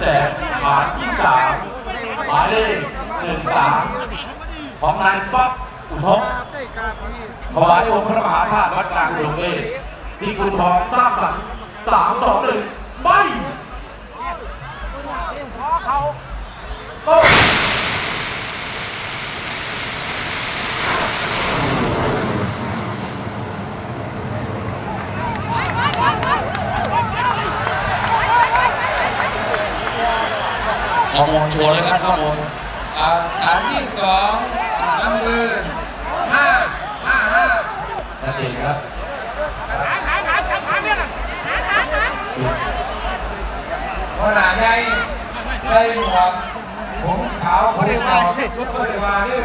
แสงฐานที่สามหมายเลขหนึ่งสามของนายป๊อกอุทกถวายองค์พระมหาธาตุวัดกลางดงเลยที่คุณทองสร้างสรรค์สามสองหนึ่งไปโอ้ข้อมูลโชว์เลยครับข้อมูลอ่าฐานที่สองน้ำมือห้าห้าห้านั่นเองครับขนาดใหญ่ได้หมวกผมขาวผมขาวไม่ว่าดื้อ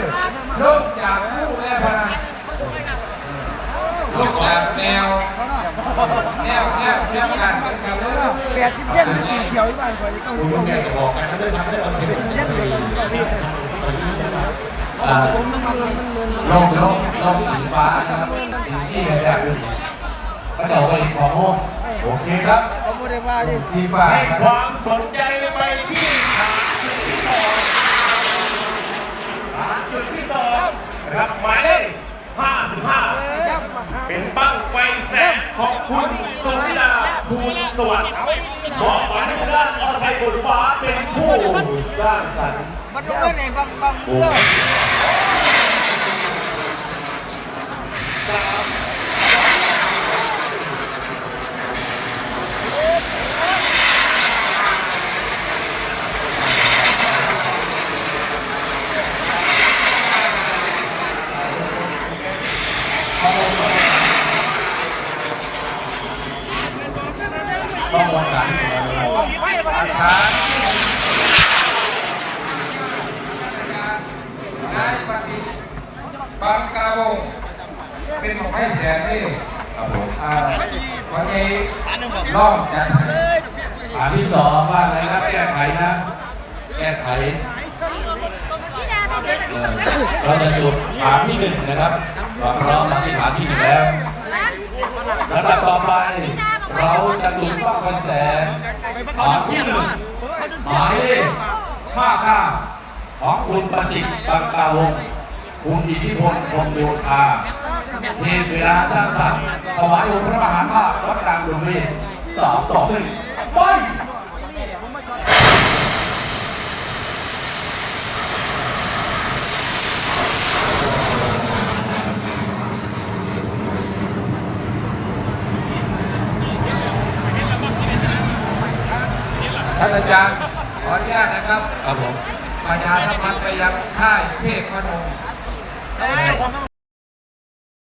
ลุกจากคู่แม่พนันลุกจากแนว แนวแนวแนวกันเหมือนกันเลยแปดสิบเส้นไม่กินเขียวอีกบ้านกว่าจะต้องคุณต้องแม่เห็นบอกกันนะด้วยทำได้บางทีเส้นเดียวกันก็พี่อ่าผมมันมืองมันเมืองลงลงลงสีฟ้านะครับสีที่แบบนี้ก็เดี๋ยวไปของโมโอเคครับเขาไม่ได้ว่าดิทีฝ่ายให้ความสนใจไปที่ฐานจุดที่สองนะครับหมายเลข55 เป็นบั้งไฟแสงของคุณสุริดาภูลสวัสดิ์ บอกหมายให้ทางด้านอรไทยบุญฟ้าเป็นผู้สร้างสรรค์มันต้องไม่ไหนบางบางเรื่อง ต้องมองการที่ถึงมาเลยฐานนายปฏิบังกาวงเป็นของให้แสนนี่ครับผมอ่าวันนี้ล่องจัดฐานที่สองว่าไงครับแก้ไขนะ แก้ไขเราจะจุดฐานที่หนึ่งนะครับเราพร้อมมาที่ฐานที่หนึ่งแล้วลำดับต่อไป เราจะจุดบ้างไฟแสนฐานที่หนึ่งหมายเลขห้าห้าของคุณประสิทธิ์บังกาวงคุณอิทธิพลคงโยธาเทเวลาสร้างสรรค์ถวายองค์พระมหาภาตุวัดกลางดงเวทสองสองหนึ่งไป ท่านอาจารย์ขออนุญาตนะครับครับผม ประชารรมพันธ์ไปยังค่ายเทพพนม